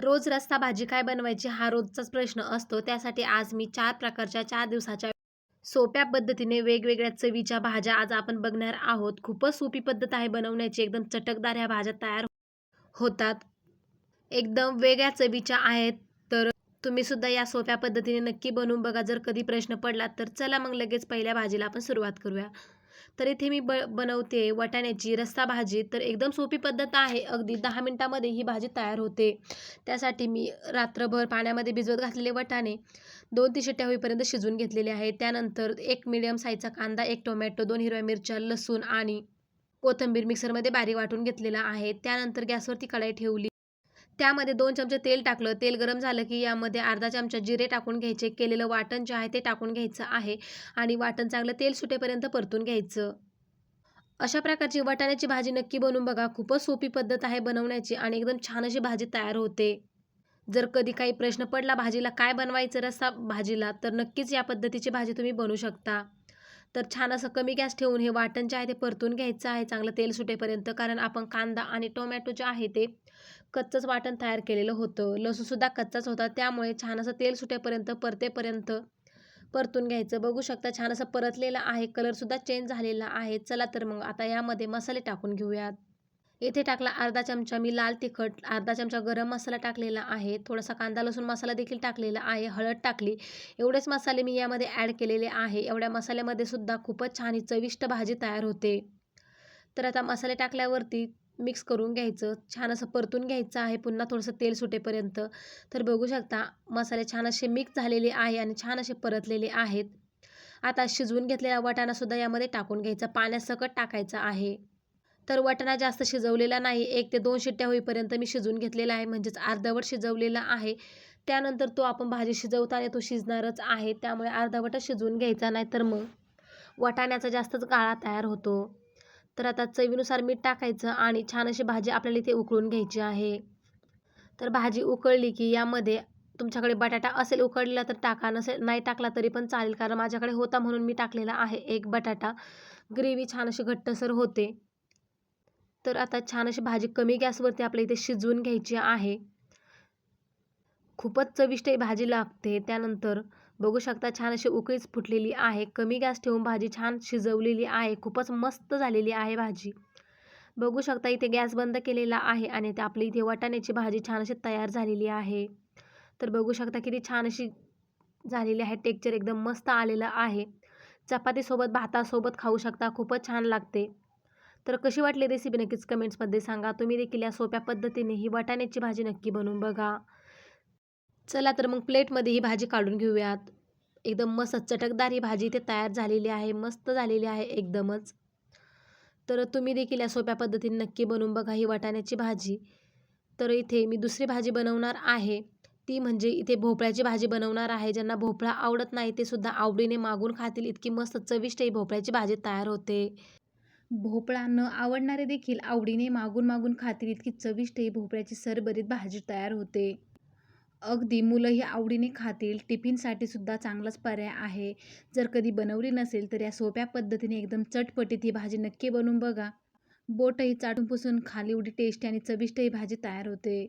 रोज रस्ता भाजी काय बनवायची हा रोजचाच प्रश्न असतो. त्यासाठी आज मी चार प्रकारच्या चार दिवसाच्या सोप्या पद्धतीने वेगवेगळ्या चवीच्या भाज्या आज आपण बघणार आहोत. खूपच सोपी पद्धत आहे बनवण्याची. एकदम चटकदार ह्या भाज्या तयार होतात. एकदम वेगळ्या चवीच्या आहेत. तर तुम्ही सुद्धा या सोप्या पद्धतीने नक्की बनवून बघा. जर कधी प्रश्न पडला तर चला मग लगेच पहिल्या भाजीला आपण सुरुवात करूया. तर इथे मी ब बनवते वाटाण्याची रस्सा भाजी तर एकदम सोपी पद्धत आहे. अगदी दहा मिनटामध्ये ही भाजी तयार होते. त्यासाठी मी रात्रभर पाण्यामध्ये भिजवत घातलेले वाटाणे दोन ती शिट्ट्या होईपर्यंत शिजवून घेतलेले आहे त्यानंतर एक मिडियम साईजचा कांदा एक टोमॅटो दोन हिरव्या मिरच्या लसूण आणि कोथिंबीर मिक्सरमध्ये बारीक वाटून घेतलेला आहे. त्यानंतर गॅसवरती कढाई ठेवली. त्यामध्ये दोन चमचे तेल टाकलं. तेल गरम झालं की यामध्ये अर्धा चमचा जिरे टाकून घ्यायचे. केलेलं वाटण जे आहे ते टाकून घ्यायचं आहे आणि वाटण चांगलं तेल सुटेपर्यंत परतून घ्यायचं. अशा प्रकारची वाटाण्याची भाजी नक्की बनवून बघा. खूपच सोपी पद्धत आहे बनवण्याची आणि एकदम छान अशी भाजी तयार होते. जर कधी काही प्रश्न पडला भाजीला काय बनवायचं रस्सा भाजीला तर नक्कीच या पद्धतीची भाजी तुम्ही बनवू शकता. तर छान असं कमी गॅस ठेवून हे वाटण जे आहे ते परतून घ्यायचं आहे. चांगलं तेल सुटेपर्यंत कारण आपण कांदा आणि टोमॅटो जे आहे ते कच्चंच वाटण तयार केलेलं होतं. लसूणसुद्धा कच्चाच होता. त्यामुळे छान असं तेल सुटेपर्यंत परतेपर्यंत परतून घ्यायचं. बघू शकता छान असं परतलेलं आहे. कलरसुद्धा चेंज झालेला आहे. चला तर मग आता यामध्ये मसाले टाकून घेऊयात. येथे टाकला अर्धा चमचा मी लाल तिखट अर्धा चमचा गरम मसाला टाकलेला आहे. थोडासा कांदा लसूण मसाला देखील टाकलेला आहे. हळद टाकली. एवढेच मसाले मी यामध्ये ॲड केलेले आहे. एवढ्या मसाल्यामध्ये सुद्धा खूपच छान चविष्ट भाजी तयार होते. तर आता मसाले टाकल्यावरती मिक्स करून घ्यायचं. छान असं परतून घ्यायचं आहे. पुन्हा थोडंसं तेल सुटेपर्यंत. तर बघू शकता मसाले छान असे मिक्स झालेले आहे आणि छान असे परतलेले आहेत. आता शिजवून घेतलेला वाटाणासुद्धा यामध्ये टाकून घ्यायचा. पाण्यासकट टाकायचा आहे. तर वाटाणा जास्त शिजवलेला नाही. एक ते दोन शिट्ट्या होईपर्यंत मी शिजवून घेतलेला आहे. म्हणजेच अर्धवट शिजवलेला आहे. त्यानंतर तो आपण भाजी शिजवताना तो शिजणारच आहे. त्यामुळे अर्धवटच शिजवून घ्यायचा नाही तर मग वाटाण्याचा जास्तच गाळा तयार होतो. तर आता चवीनुसार मीठ टाकायचं आणि छान अशी भाजी आपल्याला इथे उकळून घ्यायची आहे. तर भाजी उकळली की यामध्ये तुमच्याकडे बटाटा असेल उकळलेला तर टाका नसेल नाही टाकला तरी पण चालेल कारण माझ्याकडे होता म्हणून मी टाकलेला आहे एक बटाटा. ग्रेव्ही छान अशी घट्टसर होते. तर आता छान अशी भाजी कमी गॅसवरती आपल्या इथे शिजवून घ्यायची आहे. खूपच चविष्ट भाजी लागते. त्यानंतर बघू शकता छान अशी उकळीच फुटलेली आहे. कमी गॅस ठेवून भाजी छान शिजवलेली आहे. खूपच मस्त झालेली आहे भाजी. बघू शकता इथे गॅस बंद केलेला आहे आणि ते आपली इथे वाटाण्याची भाजी छान अशी तयार झालेली आहे. तर बघू शकता किती छान अशी झालेली आहे. टेक्चर एकदम मस्त आलेलं आहे. चपातीसोबत भातासोबत खाऊ शकता. खूपच छान लागते. तर कशी वाटली रेसिपी नक्कीच कमेंट्समध्ये सांगा. तुम्ही देखील या सोप्या पद्धतीने ही वाटाण्याची भाजी नक्की बनवून बघा. चला तर मग प्लेटमध्ये ही भाजी काढून घेऊयात. एकदम मस्त चटकदार ही भाजी इथे तयार झालेली आहे मस्त झालेली आहे एकदमच. तर तुम्ही देखील या सोप्या पद्धतीने नक्की बनवून बघा ही वाटाण्याची भाजी. तर इथे मी दुसरी भाजी बनवणार आहे. ती म्हणजे इथे भोपळ्याची भाजी बनवणार आहे. ज्यांना भोपळा आवडत नाही ते सुद्धा आवडीने मागून खातील. इतकी मस्त चविष्ट ही भोपळ्याची भाजी तयार होते. भोपळा न आवडणारे देखील आवडीने मागून मागून खातील. इतकी चविष्ट ही भोपळ्याची सरबरीत भाजी तयार होते. अगदी मुलंही आवडीने खातील टिफिनसाठी सुद्धा चांगलाच पर्याय आहे. जर कधी बनवली नसेल तर या सोप्या पद्धतीने एकदम चटपटीत ही भाजी नक्की बनवून बघा. बोटही चाटून पुसून खाली एवढी टेस्टी आणि चविष्ट ही भाजी तयार होते.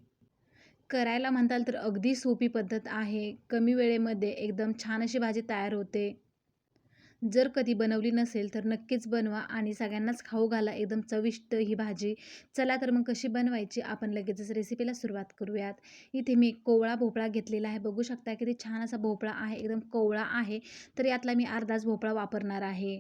करायला म्हणताल तर अगदी सोपी पद्धत आहे. कमी वेळेमध्ये एकदम छान अशी भाजी तयार होते. जर कधी बनवली नसेल तर नक्कीच बनवा आणि सगळ्यांनाच खाऊ घाला. एकदम चविष्ट ही भाजी. चला तर मग कशी बनवायची? आपण लगेचच रेसिपीला सुरुवात करूयात. इथे मी कोवळा भोपळा घेतलेला आहे. बघू शकता किती छान असा भोपळा आहे. एकदम कोवळा आहे. तर यातला मी अर्धाच भोपळा वापरणार आहे.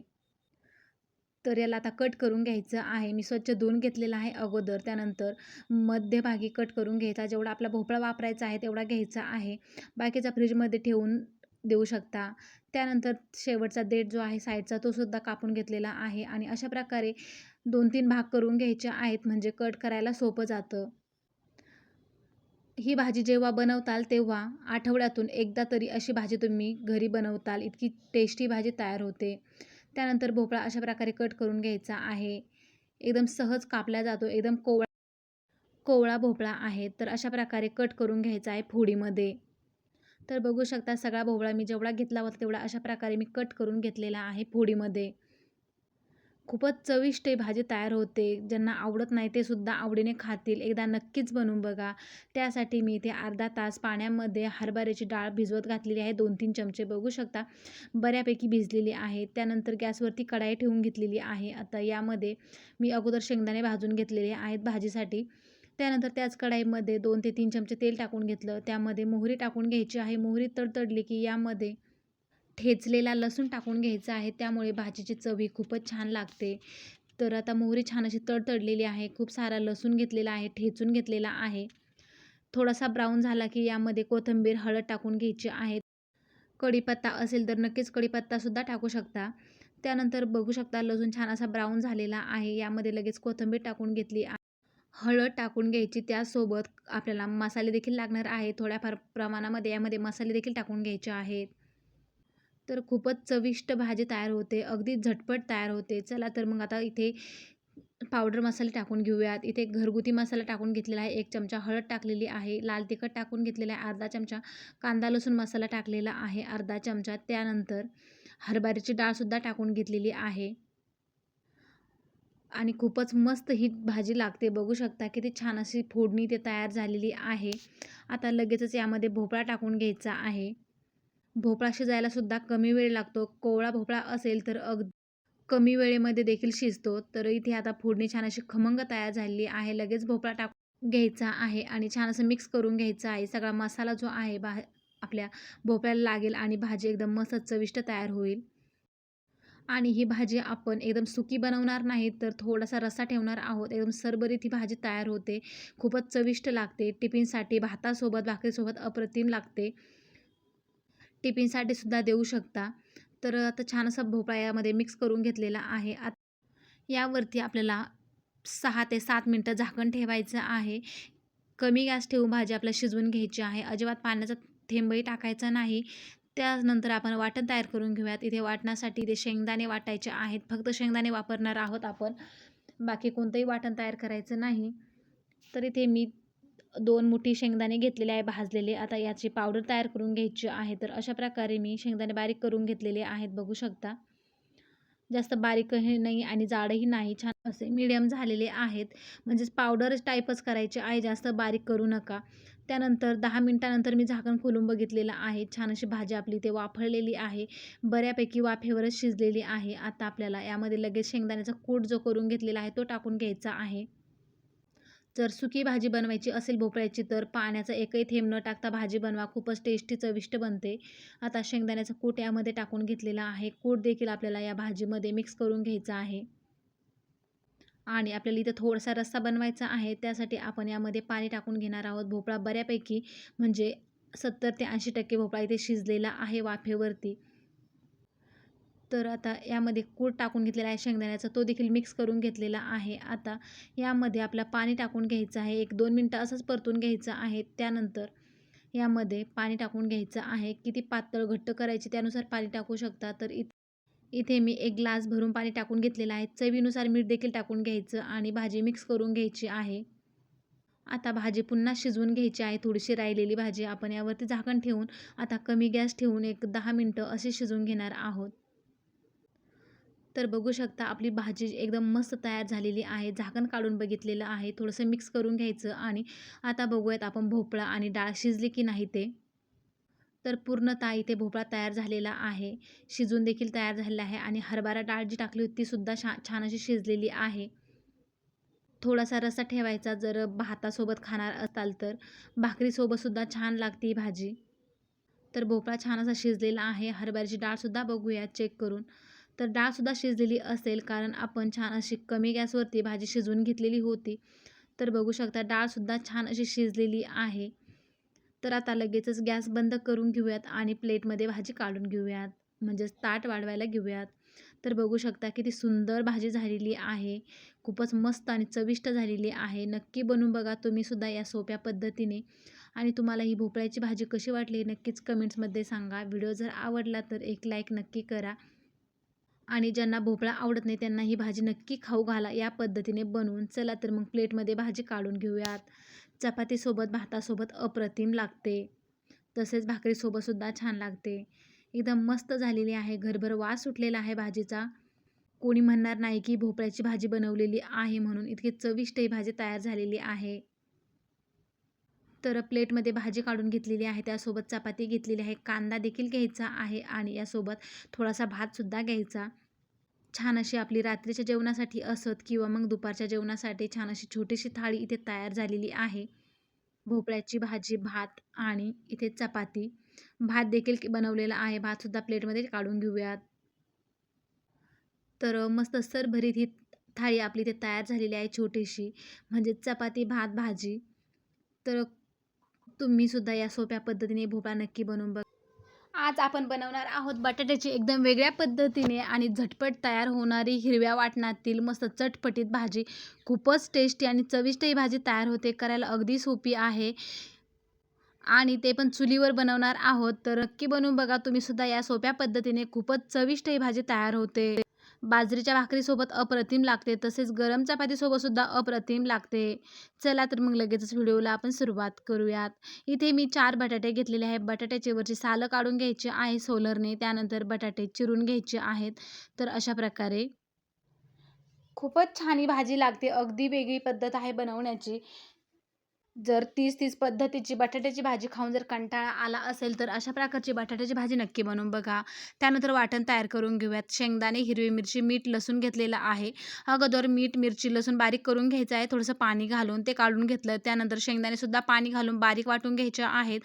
तर याला आता कट करून घ्यायचं आहे. मी स्वच्छ धुवून घेतलेला आहे अगोदर. त्यानंतर मध्यभागी कट करून घ्यायचा. जेवढा आपला भोपळा वापरायचा आहे तेवढा घ्यायचा आहे. बाकीचा फ्रीजमध्ये ठेवून देऊ शकता. त्यानंतर शेवटचा देठ जो आहे साईडचा तो सुद्धा कापून घेतलेला आहे आणि अशा प्रकारे दोन तीन भाग करून घ्यायचे आहेत म्हणजे कट करायला सोपं जातं. ही भाजी जेव्हा बनवताल तेव्हा आठवड्यातून एकदा तरी अशी भाजी तुम्ही घरी बनवताल इतकी टेस्टी भाजी तयार होते. त्यानंतर भोपळा अशा प्रकारे कट करून घ्यायचा आहे. एकदम सहज कापला जातो एकदम कोवळा कोवळा भोपळा आहे. तर अशा प्रकारे कट करून घ्यायचा आहे फोडीमध्ये. तर बघू शकता सगळा भोवळा मी जेवढा घेतला होता तेवढा अशा प्रकारे मी कट करून घेतलेला आहे फोडीमध्ये. खूपच चविष्ट ही भाजी तयार होते. ज्यांना आवडत नाही ते सुद्धा आवडीने खातील. एकदा नक्कीच बनवून बघा. त्यासाठी मी इथे अर्धा तास पाण्यामध्ये हरभऱ्याची डाळ भिजवत घातलेली आहे. दोन तीन चमचे बघू शकता. बऱ्यापैकी भिजलेली आहे. त्यानंतर गॅसवरती कढाई ठेवून घेतलेली आहे. आता यामध्ये मी अगोदर शेंगदाणे भाजून घेतलेले आहेत भाजीसाठी. त्यानंतर त्याच कढाईमध्ये दोन ते तीन चमचे तेल टाकून घेतलं. त्यामध्ये मोहरी टाकून घ्यायची आहे. मोहरी तडतडली की यामध्ये ठेचलेला लसूण टाकून घ्यायचा आहे. त्यामुळे भाजीची चवी खूपच छान लागते. तर आता मोहरी छान अशी तडतडलेली आहे. खूप सारा लसूण घेतलेला आहे. ठेचून घेतलेला आहे. थोडासा ब्राऊन झाला की यामध्ये कोथिंबीर हळद टाकून घ्यायची आहे. कढीपत्ता असेल तर नक्कीच कढीपत्तासुद्धा टाकू शकता. त्यानंतर बघू शकता लसूण छान असा ब्राऊन झालेला आहे. यामध्ये लगेच कोथिंबीर टाकून घेतली आहे. हळद टाकून घ्यायची त्यासोबत आपल्याला मसाले देखील लागणार आहे थोड्याफार प्रमाणामध्ये यामध्ये मसाले देखील टाकून घ्यायचे आहेत. तर खूपच चविष्ट भाजी तयार होते. अगदी झटपट तयार होते. चला तर मग आता इथे पावडर मसाले टाकून घेऊयात. इथे घरगुती मसाला टाकून घेतलेला आहे. एक चमचा हळद टाकलेली आहे. लाल तिखट टाकून घेतलेला आहे. अर्धा चमचा कांदा लसूण मसाला टाकलेला आहे. अर्धा चमचा त्यानंतर हरभऱ्याची डाळसुद्धा टाकून घेतलेली आहे. आणि खूपच मस्त ही भाजी लागते. बघू शकता किती छान अशी फोडणी ते तयार झालेली आहे. आता लगेचच यामध्ये भोपळा टाकून घ्यायचा आहे. भोपळा शिजायलासुद्धा कमी वेळ लागतो. कोवळा भोपळा असेल तर अग कमी वेळेमध्ये देखील शिजतो. तर इथे आता फोडणी छान अशी खमंग तयार झालेली आहे. लगेच भोपळा टाकून घ्यायचा आहे आणि छान असं मिक्स करून घ्यायचा आहे. सगळा मसाला जो आहे बा आपल्या भोपळ्याला लागेल आणि भाजी एकदम मस्त चविष्ट तयार होईल. आणि ही भाजी आपण एकदम सुकी बनवणार नाही तर थोडासा रस्सा ठेवणार आहोत. एकदम सरबरीत ही भाजी तयार होते. खूपच चविष्ट लागते. टिफिनसाठी भातासोबत भाकरीसोबत अप्रतिम लागते. टिफिनसाठी सुद्धा देऊ शकता. तर आता छान असा भोपळा यामध्ये मिक्स करून घेतलेला आहे. आत यावरती आपल्याला सहा ते सात मिनटं झाकण ठेवायचं आहे. कमी गॅस ठेवून भाजी आपल्याला शिजवून घ्यायची आहे. अजिबात पाण्याचा थेंबही टाकायचा नाही. त्यानंतर आपण वाटण तयार करून घेऊयात. इथे वाटण्यासाठी ते शेंगदाणे वाटायचे आहेत फक्त शेंगदाणे वापरणार आहोत आपण. बाकी कोणतंही वाटण तयार करायचं नाही. तर इथे मी दोन मुठी शेंगदाणे घेतलेले आहे भाजलेले. आता याची पावडर तयार करून घ्यायची आहे. तर अशा प्रकारे मी शेंगदाणे बारीक करून घेतलेले आहेत बघू शकता. जास्त बारीकही नाही आणि जाडही नाही छान असे मीडियम झालेले आहेत. म्हणजेच पावडर टाईपच करायचे आहे जास्त बारीक करू नका. त्यानंतर दहा मिनटानंतर मी झाकण खोलून बघितलेलं आहे. छान अशी भाजी आपली ते वाफळलेली आहे. बऱ्यापैकी वाफेवरच शिजलेली आहे. आता आपल्याला यामध्ये लगेच शेंगदाण्याचा कूट जो करून घेतलेला आहे तो टाकून घ्यायचा आहे. जर सुकी भाजी बनवायची असेल भोपळ्याची तर पाण्याचा एकही थेंब न टाकता भाजी बनवा. खूपच टेस्टी चविष्ट बनते. आता शेंगदाण्याचा कूट यामध्ये टाकून घेतलेला आहे. कूट देखील आपल्याला या भाजीमध्ये मिक्स करून घ्यायचा आहे. आणि आपल्याला इथं थोडासा रस्सा बनवायचा आहे त्यासाठी आपण यामध्ये पाणी टाकून घेणार आहोत. भोपळा बऱ्यापैकी म्हणजे सत्तर ते ऐंशी टक्के भोपळा इथे शिजलेला आहे वाफेवरती. तर आता यामध्ये कूट टाकून घेतलेला आहे शेंगदाण्याचा. तो देखील मिक्स करून घेतलेला आहे. आता यामध्ये आपला पाणी टाकून घ्यायचं आहे. एक दोन मिनटं असंच परतून घ्यायचं आहे. त्यानंतर यामध्ये पाणी टाकून घ्यायचं आहे. किती पातळ घट्ट करायची त्यानुसार पाणी टाकू शकता. तर इत इथे मी एक ग्लास भरून पाणी टाकून घेतलेलं आहे. चवीनुसार मीठ देखील टाकून घ्यायचं आणि भाजी मिक्स करून घ्यायची आहे. आता भाजी पुन्हा शिजवून घ्यायची आहे. थोडीशी राहिलेली भाजी आपण यावरती झाकण ठेवून आता कमी गॅस ठेवून एक दहा मिनटं अशी शिजवून घेणार आहोत. तर बघू शकता आपली भाजी एकदम मस्त तयार झालेली आहे. झाकण काढून बघितलेलं आहे. थोडंसं मिक्स करून घ्यायचं आणि आता बघूयात आपण भोपळा आणि डाळ शिजली की नाही ते. तर पूर्णतः इथे भोपळा तयार झालेला आहे. शिजून देखील तयार झालेला आहे आणि हरभरा डाळ जी टाकली होती तीसुद्धा छा छान अशी शिजलेली आहे. थोडासा रस्सा ठेवायचा जर भातासोबत खाणार असाल तर. भाकरीसोबतसुद्धा छान लागते ही भाजी. तर भोपळा छान असा शिजलेला आहे. हरभऱ्याची डाळसुद्धा बघूया चेक करून. तर डाळसुद्धा शिजलेली असेल कारण आपण छान अशी कमी गॅसवरती भाजी शिजवून घेतलेली होती. तर बघू शकता डाळसुद्धा छान अशी शिजलेली आहे. तर आता लगेचच गॅस बंद करून घेऊयात आणि प्लेटमध्ये भाजी काढून घेऊयात. म्हणजेच ताट वाढवायला घेऊयात. तर बघू शकता किती सुंदर भाजी झालेली आहे. खूपच मस्त आणि चविष्ट झालेली आहे. नक्की बनवून बघा तुम्हीसुद्धा या सोप्या पद्धतीने. आणि तुम्हाला ही भोपळ्याची भाजी कशी वाटली नक्कीच कमेंट्समध्ये सांगा. व्हिडिओ जर आवडला तर एक लाईक नक्की करा. आणि ज्यांना भोपळा आवडत नाही त्यांना ही भाजी नक्की खाऊ घाला या पद्धतीने बनवून. चला तर मग प्लेटमध्ये भाजी काढून घेऊयात. चपातीसोबत भातासोबत अप्रतिम लागते. तसेच भाकरीसोबतसुद्धा छान लागते. एकदम मस्त झालेली आहे. घरभर वास सुटलेला आहे भाजीचा. कोणी म्हणणार नाही की भोपळ्याची भाजी बनवलेली आहे म्हणून इतकी चविष्ट ही भाजी तयार झालेली आहे. तर प्लेटमध्ये भाजी काढून घेतलेली आहे. त्यासोबत चपाती घेतलेली आहे. कांदा देखील घ्यायचा आहे आणि यासोबत थोडासा भातसुद्धा घ्यायचा. छान अशी आपली रात्रीच्या जेवणासाठी असत किंवा मग दुपारच्या जेवणासाठी छान अशी छोटीशी थाळी इथे तयार झालेली आहे. भोपळ्याची भाजी भात आणि इथे चपाती. भात देखील बनवलेला आहे. भातसुद्धा प्लेटमध्ये काढून घेऊयात. तर मस्त सरभरीत ही थाळी आपली इथे तयार झालेली आहे छोटीशी. म्हणजे चपाती भात भाजी. तर तुम्हीसुद्धा या सोप्या पद्धतीने भोपळा नक्की बनवून बघ. आज आपण बनवणार आहोत बटाट्याची एकदम वेगळ्या पद्धतीने आणि झटपट तयार होणारी हिरव्या वाटणातील मस्त चटपटीत भाजी. खूपच टेस्टी आणि चविष्ट ही भाजी तयार होते करायला अगदी सोपी आहे. आणि ते पण चुलीवर बनवणार आहोत. तर नक्की बनवून बघा तुम्हीसुद्धा या सोप्या पद्धतीने खूपच चविष्ट ही भाजी तयार होते. बाजरीच्या भाकरीसोबत अप्रतिम लागते तसेच गरम चपातीसोबतसुद्धा अप्रतिम लागते. चला तर मग लगेचच व्हिडिओला आपण सुरुवात करूयात. इथे मी चार बटाटे घेतलेले आहे बटाट्याचे वरची सालं काढून घ्यायची आहे सोलरने त्यानंतर बटाटे चिरून घ्यायचे आहेत. तर अशा प्रकारे खूपच छान ही भाजी लागते. अगदी वेगळी पद्धत आहे बनवण्याची. जर तीस तीस पद्धतीची बटाट्याची भाजी खाऊन जर कंटाळा आला असेल तर अशा प्रकारची बटाट्याची भाजी नक्की बनवून बघा. त्यानंतर वाटण तयार करून घेऊयात. शेंगदाणे हिरवी मिरची मीठ लसूण घेतलेलं आहे. अगोदर मीठ मिरची लसूण बारीक करून घ्यायचं आहे. थोडंसं पाणी घालून ते काढून घेतलं. त्यानंतर शेंगदाणेसुद्धा पाणी घालून बारीक वाटून घ्यायचे आहेत.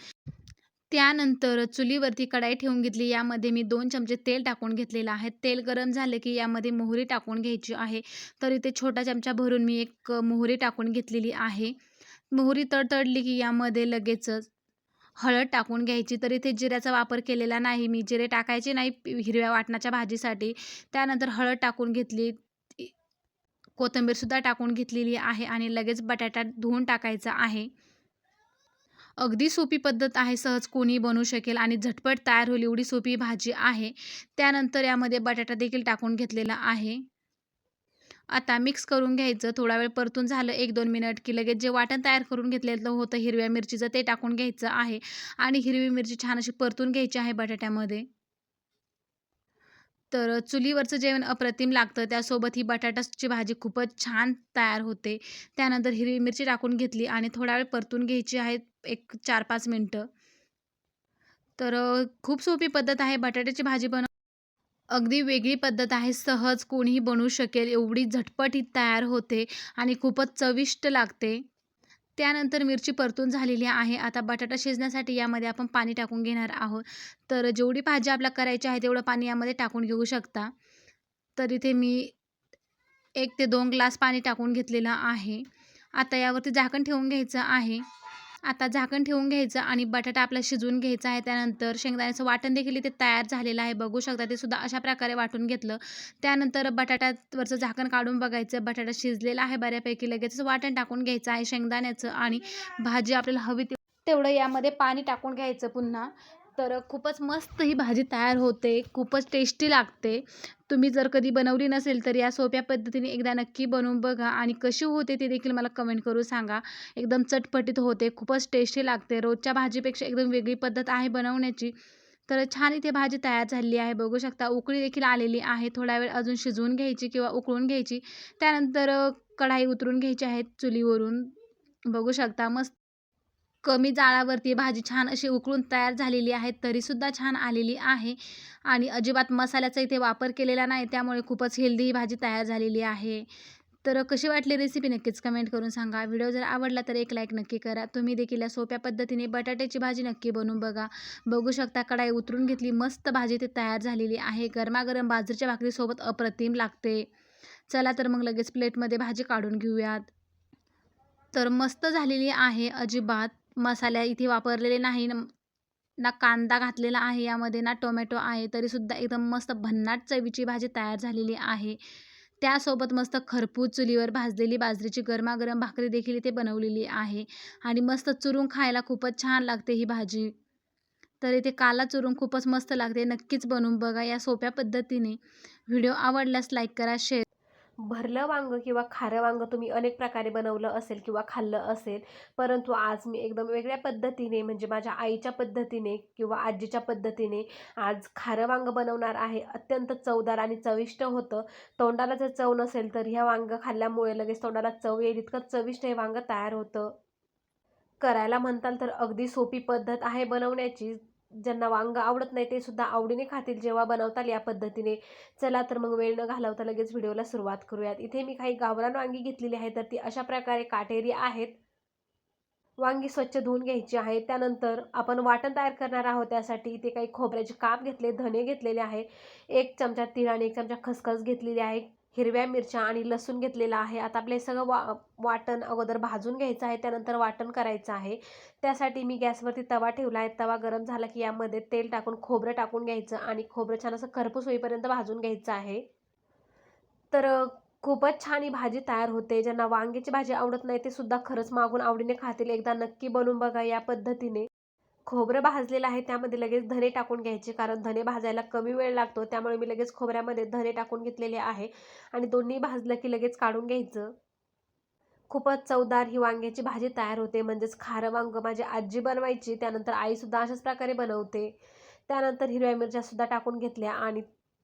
त्यानंतर चुलीवरती कढाई ठेवून घेतली. यामध्ये मी दोन चमचे तेल टाकून घेतलेलं आहे. तेल गरम झालं की यामध्ये मोहरी टाकून घ्यायची आहे. तर इथे छोटा चमचा भरून मी एक मोहरी टाकून घेतलेली आहे. मोहरी तडतडली की यामध्ये लगेचच हळद टाकून घ्यायची. तर इथे जिऱ्याचा वापर केलेला नाही. मी जिरे टाकायचे नाही हिरव्या वाटणाच्या भाजीसाठी. त्यानंतर हळद टाकून घेतली. कोथिंबीरसुद्धा टाकून घेतलेली आहे आणि लगेच बटाटा धुवून टाकायचा आहे. अगदी सोपी पद्धत आहे. सहज कोणी बनवू शकेल आणि झटपट तयार होईल एवढी सोपी भाजी आहे. त्यानंतर यामध्ये बटाटा देखील टाकून घेतलेला आहे. आता मिक्स करून घ्यायचं. थोडा वेळ परतून झालं एक दोन मिनिट की लगेच जे वाटण तयार करून घेतलेलं होतं हिरव्या मिरचीचं ते टाकून घ्यायचं आहे. आणि हिरवी मिरची छान अशी परतून घ्यायची आहे बटाट्यामध्ये. तर चुलीवरचं जेवण अप्रतिम लागतं. त्यासोबत ही बटाटाची भाजी खूपच छान तयार होते. त्यानंतर हिरवी मिरची टाकून घेतली आणि थोडा वेळ परतून घ्यायची आहे एक चार पाच मिनटं तर खूप सोपी पद्धत आहे बटाट्याची भाजी बनव अगदी वेगळी पद्धत आहे. सहज कोणीही बनवू शकेल एवढी झटपटीत तयार होते आणि खूपच चविष्ट लागते. त्यानंतर मिरची परतून झालेली आहे. आता बटाटा शिजण्यासाठी यामध्ये आपण पाणी टाकून घेणार आहोत. तर जेवढी भाजी आपल्याला करायची आहे तेवढं पाणी यामध्ये टाकून घेऊ शकता. तर इथे मी एक ते दोन ग्लास पाणी टाकून घेतलेलं आहे. आता यावरती झाकण ठेवून घ्यायचं आहे. आता झाकण ठेवून घ्यायचं आणि बटाटा आपला शिजवून घ्यायचा आहे. त्यानंतर शेंगदाण्याचं वाटण देखील इथे तयार झालेलं आहे. बघू शकता ते सुद्धा अशा प्रकारे वाटून घेतलं. त्यानंतर बटाट्यावरचं झाकण काढून बघायचं. बटाटा शिजलेला आहे बऱ्यापैकी. लगेचच वाटण टाकून घ्यायचं आहे शेंगदाण्याचं आणि भाजी आपल्याला हवी तेवढं यामध्ये पाणी टाकून घ्यायचं पुन्हा. तर खूपच मस्त ही भाजी तयार होते खूपच टेस्टी लागते. तुम्ही जर कधी बनवली नसेल तर या सोप्या पद्धतीने एकदा नक्की बनवून बघा आणि कशी होते ते देखील मला कमेंट करून सांगा. एकदम चटपटीत होते खूपच टेस्टी लागते. रोजच्या भाजीपेक्षा एकदम वेगळी पद्धत आहे बनवण्याची. तर छान इथे भाजी तयार झालेली आहे. बघू शकता उकळी देखील आलेली आहे. थोडा वेळ अजून शिजवून घ्यायची किंवा उकळून घ्यायची. त्यानंतर कढाई उतरून घ्यायची आहे चुलीवरून. बघू शकता मस्त कमी जाळावरती भाजी छान अशी उकळून तयार झालेली आहे तरीसुद्धा छान आलेली आहे. आणि अजिबात मसाल्याचा इथे वापर केलेला नाही त्यामुळे खूपच हेल्दी ही भाजी तयार झालेली आहे. तर कशी वाटली रेसिपी नक्कीच कमेंट करून सांगा. व्हिडिओ जर आवडला तर एक लाईक नक्की करा. तुम्ही देखील या सोप्या पद्धतीने बटाट्याची भाजी नक्की बनवून बघा. बघू शकता कढाई उतरून घेतली मस्त भाजी ते तयार झालेली आहे. गरमागरम बाजरीच्या भाकरीसोबत अप्रतिम लागते. चला तर मग लगेच प्लेटमध्ये भाजी काढून घेऊयात. तर मस्त झालेली आहे अजिबात. मसाल्या इथे वापरलेले नाही. ना कांदा घातलेला आहे यामध्ये ना टोमॅटो आहे तरीसुद्धा एकदम मस्त भन्नाट चवीची भाजी तयार झालेली आहे. त्यासोबत मस्त खरपूस चुलीवर भाजलेली बाजरीची गरमागरम भाकरी देखील इथे बनवलेली आहे. आणि मस्त चुरून खायला खूपच छान लागते ही भाजी. तर इथे काला चुरून खूपच मस्त लागते. नक्कीच बनवून बघा या सोप्या पद्धतीने. व्हिडिओ आवडल्यास लाईक करा शेअर भरलं वांगं किंवा खारं वांगं तुम्ही अनेक प्रकारे बनवलं असेल किंवा खाल्लं असेल परंतु आज मी एकदम वेगळ्या पद्धतीने म्हणजे माझ्या आईच्या पद्धतीने किंवा आजीच्या पद्धतीने आज खारं वांगं बनवणार आहे अत्यंत चवदार आणि चविष्ट होतं. तोंडाला जर चव नसेल तर ह्या वांगं खाल्ल्यामुळे लगेच तोंडाला चव येईल इतकं चविष्ट हे वांगं तयार होतं. करायला म्हणताल तर अगदी सोपी पद्धत आहे बनवण्याची ज्यांना वांग आवडत नाही ते सुद्धा आवडीने खातील. जेव्हा बनवताल या पद्धतीने. चला तर मग वेळ न घालवता लगेच व्हिडिओला सुरुवात करूयात. इथे मी काही गावरान वांगी घेतलेली आहे तर ती अशा प्रकारे काटेरी आहेत. वांगी स्वच्छ धुवून घ्यायची आहे. त्यानंतर आपण वाटण तयार करणार आहोत. त्यासाठी इथे काही खोबऱ्याचे काप घेतले धने घेतलेले आहे. एक चमचा तीळ आणि एक चमचा खसखस घेतलेली आहे. हिरव्या मिरच्या आणि लसूण घेतलेला आहे. आता आपले सगळं वा वाटण अगोदर भाजून घ्यायचं आहे त्यानंतर वाटण करायचं आहे. त्यासाठी मी गॅसवरती तवा ठेवला आहे. तवा गरम झाला की यामध्ये तेल टाकून खोबरं टाकून घ्यायचं आणि खोबरं छान असं खरपूस होईपर्यंत भाजून घ्यायचं आहे. तर खूपच छान ही भाजी तयार होते. ज्यांना वांग्याची भाजी आवडत नाही ते सुद्धा खरंच मागून आवडीने खातील. एकदा नक्की बनवून बघा या पद्धतीने. खोबरं भाजलेलं आहे त्यामध्ये लगेच धने टाकून घ्यायचे कारण धने भाजायला कमी वेळ लागतो त्यामुळे मी लगेच खोबऱ्यामध्ये धने टाकून घेतलेले आहे आणि दोन्ही भाजलं की लगेच काढून घ्यायचं. खूपच चवदार ही वांग्याची भाजी तयार होते म्हणजेच खारं वांगं माझी आजी बनवायची त्यानंतर आईसुद्धा अशाच प्रकारे बनवते. त्यानंतर हिरव्या मिरच्यासुद्धा टाकून घेतल्या आणि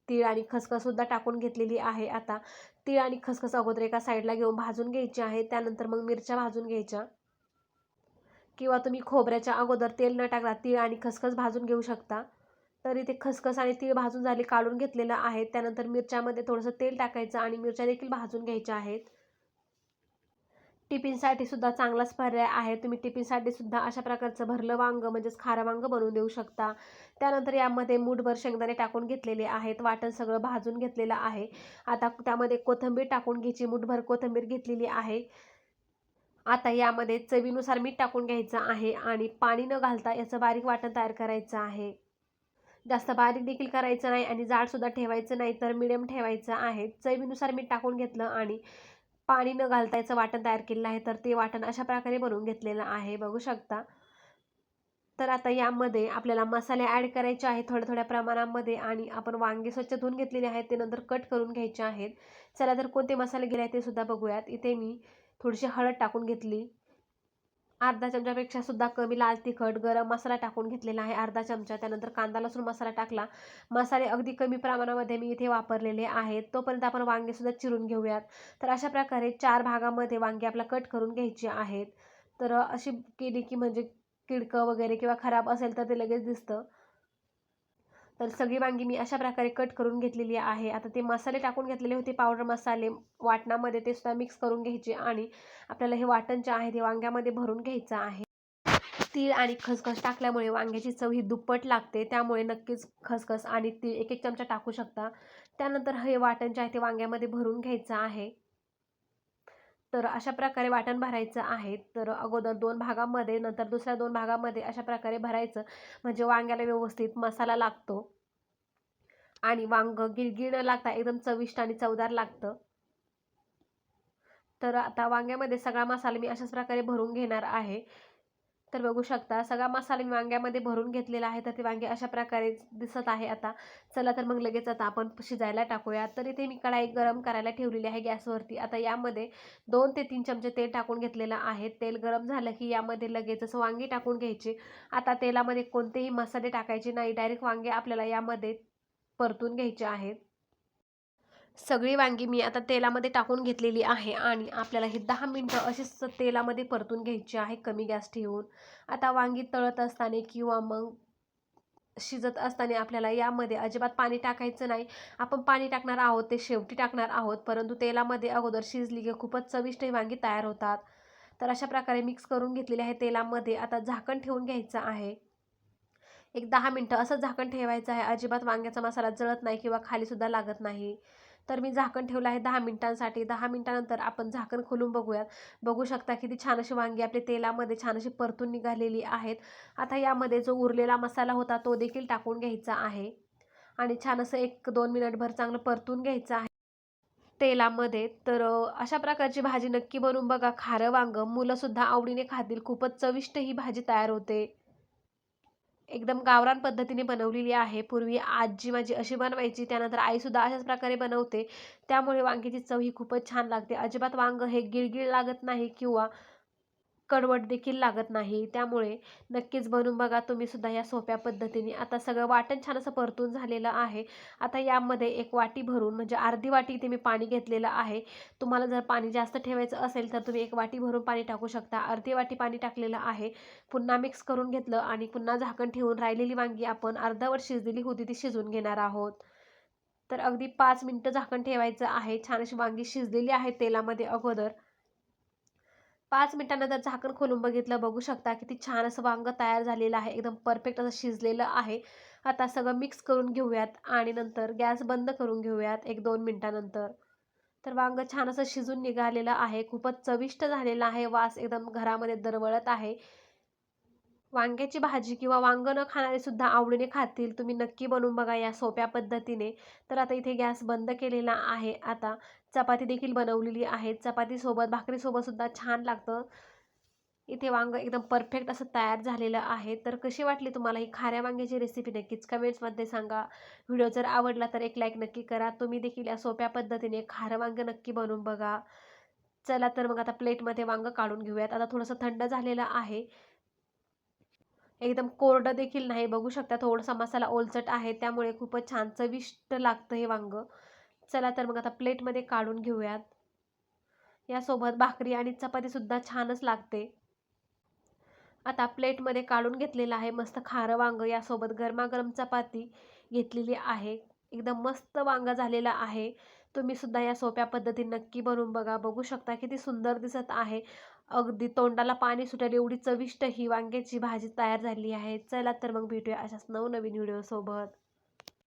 तीळ आणि खसखससुद्धा टाकून घेतलेली आहे. आता तीळ आणि खसखस अगोदर एका साईडला घेऊन भाजून घ्यायची आहे त्यानंतर मग मिरच्या भाजून घ्यायच्या. किंवा तुम्ही खोबऱ्याच्या अगोदर तेल न टाकता तीळ आणि खसखस भाजून घेऊ शकता. तर इथे खसखस आणि तीळ भाजून झाली काढून घेतलेलं आहे. त्यानंतर मिरच्यामध्ये थोडंसं तेल टाकायचं आणि मिरच्या देखील भाजून घ्यायच्या आहेत. टिफिनसाठी सुद्धा चांगलाच पर्याय आहे. तुम्ही टिफिनसाठी सुद्धा अशा प्रकारचं भरलं वांगं म्हणजेच खारं वांगं बनवून देऊ शकता. त्यानंतर यामध्ये मूठभर शेंगदाणे टाकून घेतलेले आहेत. वाटण सगळं भाजून घेतलेलं आहे. आता त्यामध्ये कोथिंबीर टाकून घ्यायची. मूठभर कोथिंबीर घेतलेली आहे. आता यामध्ये चवीनुसार मीठ टाकून घ्यायचं आहे आणि पाणी न घालता याचं बारीक वाटण तयार करायचं आहे. जास्त बारीक देखील करायचं नाही आणि जाडसुद्धा ठेवायचं नाही तर मिडियम ठेवायचं आहे. चवीनुसार मीठ टाकून घेतलं आणि पाणी न घालता याचं वाटण तयार केलेलं आहे तर ते वाटण अशा प्रकारे बनवून घेतलेलं आहे. बघू शकता. तर आता यामध्ये आपल्याला मसाले ॲड करायचे आहेत थोड्या थोड्या प्रमाणामध्ये आणि आपण वांगे स्वच्छ धुवून घेतलेले आहेत ते नंतर कट करून घ्यायचे आहेत. चला तर कोणते मसाले गेले आहेत ते सुद्धा बघूयात. इथे मी थोडीशी हळद टाकून घेतली. अर्धा चमच्यापेक्षा सुद्धा कमी लाल तिखट गरम मसाला टाकून घेतलेला आहे. अर्धा चमचा त्यानंतर कांदा लसूण मसाला टाकला. मसाले अगदी कमी प्रमाणामध्ये मी इथे वापरलेले आहेत. तोपर्यंत आपण वांगेसुद्धा चिरून घेऊयात. तर अशा प्रकारे चार भागामध्ये वांगे आपला कट करून घ्यायची आहेत. तर अशी केली की म्हणजे किडकं वगैरे किंवा खराब असेल तर ते लगेच दिसतं. तर सगळी वांगी मी अशा प्रकारे कट करून घेतलेली आहे. आता ते मसाले टाकून घेतलेले होते पावडर मसाले. वाटणामध्ये ते सुद्धा मिक्स करून घ्यायचे आणि आपल्याला हे वाटण जे आहे ते वांग्यामध्ये भरून घ्यायचं आहे. तीळ आणि खसखस टाकल्यामुळे वांग्याची चव ही दुप्पट लागते. त्यामुळे नक्कीच खसखस आणि तीळ एक एक चमचा टाकू शकता. त्यानंतर हे वाटण जे आहे ते वांग्यामध्ये भरून घ्यायचं आहे. तर अशा प्रकारे वाटण भरायचं आहे. तर अगोदर दोन भागामध्ये नंतर दुसऱ्या दोन भागामध्ये अशा प्रकारे भरायचं. म्हणजे वांग्याला व्यवस्थित मसाला लागतो. आणि वांग गिळगिळ न लागता एकदम चविष्ट आणि चवदार लागतं. तर आता वांग्यामध्ये सगळा मसाला मी अशाच प्रकारे भरून घेणार आहे. तर बघू शकता सगळा मसाला मी वांग्यामध्ये भरून घेतलेला आहे तर ते वांगे अशा प्रकारे दिसत आहे आता. चला तर मग लगेच आता आपण शिजायला टाकूया तर इथे मी कढाई गरम करायला ठेवलेली आहे गॅसवरती. आता यामध्ये दोन ते तीन चमचे तेल टाकून घेतलेलं आहे. तेल गरम झालं की यामध्ये लगेच असं वांगी टाकून घ्यायची. आता तेलामध्ये कोणतेही मसाले टाकायचे नाही. डायरेक्ट वांगे आपल्याला यामध्ये परतून घ्यायचे आहेत. सगळी वांगी मी आता तेलामध्ये टाकून घेतलेली आहे आणि आपल्याला हे दहा मिनटं अशीच तेलामध्ये परतून घ्यायची आहे कमी गॅस ठेवून. आता वांगी तळत असताना किंवा मग शिजत असताना आपल्याला यामध्ये अजिबात पाणी टाकायचं नाही. आपण पाणी टाकणार आहोत ते शेवटी टाकणार आहोत परंतु तेलामध्ये अगोदर शिजली की खूपच चविष्ट वांगी तयार होतात. तर अशा प्रकारे मिक्स करून घेतलेले आहे तेलामध्ये. आता झाकण ठेवून घ्यायचं आहे. एक दहा मिनटं असं झाकण ठेवायचं आहे. अजिबात वांग्याचा मसाला जळत नाही किंवा खालीसुद्धा लागत नाही. तर मी झाकण ठेवलं आहे दहा मिनिटांसाठी. दहा मिनिटानंतर आपण झाकण खोलून बघूयात. बघू शकता किती छान अशी वांगी आपली तेलामध्ये छान अशी परतून निघालेली आहेत. आता यामध्ये जो उरलेला मसाला होता तो देखील टाकून घ्यायचा आहे. आणि छान असं एक दोन मिनिटभर चांगलं परतून घ्यायचं आहे तेलामध्ये. तर अशा प्रकारची भाजी नक्की बनवून बघा. खारं वांगं मुलंसुद्धा आवडीने खातील. खूपच चविष्ट ही भाजी तयार होते. एकदम गावरान पद्धतीने बनवलेली आहे. पूर्वी आजी माझी अशी बनवायची त्यानंतर आईसुद्धा अशाच प्रकारे बनवते. त्यामुळे वांग्याची चव ही खूपच छान लागते. अजिबात वांग हे गिळगिळ लागत नाही किंवा कडवट देखील लागत नाही. त्यामुळे नक्कीच बनवून बघा तुम्ही सुद्धा या सोप्या पद्धतीने. आता सगळं वाटण छान असं परतून झालेलं आहे. आता यामध्ये एक वाटी भरून म्हणजे अर्धी वाटी इथे मी पाणी घेतलेलं आहे. तुम्हाला जर पाणी जास्त ठेवायचं असेल तर तुम्ही एक वाटी भरून पाणी टाकू शकता. अर्धी वाटी पाणी टाकलेलं आहे. पुन्हा मिक्स करून घेतलं आणि पुन्हा झाकण ठेवून राहिलेली वांगी आपण अर्धावर शिजलेली होती ती शिजवून घेणार आहोत. तर अगदी पाच मिनटं झाकण ठेवायचं आहे. छान अशी वांगी शिजलेली आहेत तेलामध्ये अगोदर. पाच मिनिटानंतर झाकण खोलून बघितलं. बघू शकता किती छान असं वांग तयार झालेलं आहे. एकदम परफेक्ट असं शिजलेलं आहे. आता सगळं मिक्स करून घेऊयात आणि नंतर गॅस बंद करून घेऊयात एक दोन मिनटानंतर. तर वांग छान असं शिजून निघालेलं आहे. खूपच चविष्ट झालेलं आहे. वास एकदम घरामध्ये दरवळत आहे. वांग्याची भाजी किंवा वांग न खाणारे सुद्धा आवडीने खातील. तुम्ही नक्की बनवून बघा या सोप्या पद्धतीने. तर आता इथे गॅस बंद केलेला आहे. आता चपाती देखील बनवलेली आहे चपातीसोबत भाकरीसोबत सुद्धा छान लागतं. इथे वांग एकदम परफेक्ट असं तयार झालेलं आहे. तर कशी वाटली तुम्हाला ही खाऱ्या वांग्याची रेसिपी नक्कीच कमेंट्समध्ये सांगा. व्हिडिओ जर आवडला तर एक लाईक नक्की करा. तुम्ही देखील या सोप्या पद्धतीने खारं वांग नक्की बनवून बघा. चला तर मग आता प्लेटमध्ये वांग काढून घेऊयात. आता थोडंसं थंड झालेलं आहे. एकदम कोरडं देखील नाही बघू शकता. थोडासा मसाला ओलचट आहे. त्यामुळे खूपच छान चविष्ट लागतं हे वांग. चला तर मग आता प्लेटमध्ये काढून घेऊयात. यासोबत भाकरी आणि चपातीसुद्धा छानच लागते. आता प्लेटमध्ये काढून घेतलेलं आहे मस्त खारं वांग. यासोबत गरमागरम चपाती घेतलेली आहे. एकदम मस्त वांगा झालेला आहे. तुम्ही सुद्धा या सोप्या पद्धतीने नक्की बनवून बघा. बघू शकता किती सुंदर दिसत आहे. अगदी तोंडाला पाणी सुटेल एवढी चविष्ट ही वांग्याची भाजी तयार झाली आहे. चला तर मग भेटूया अशाच नवनवीन व्हिडिओसोबत.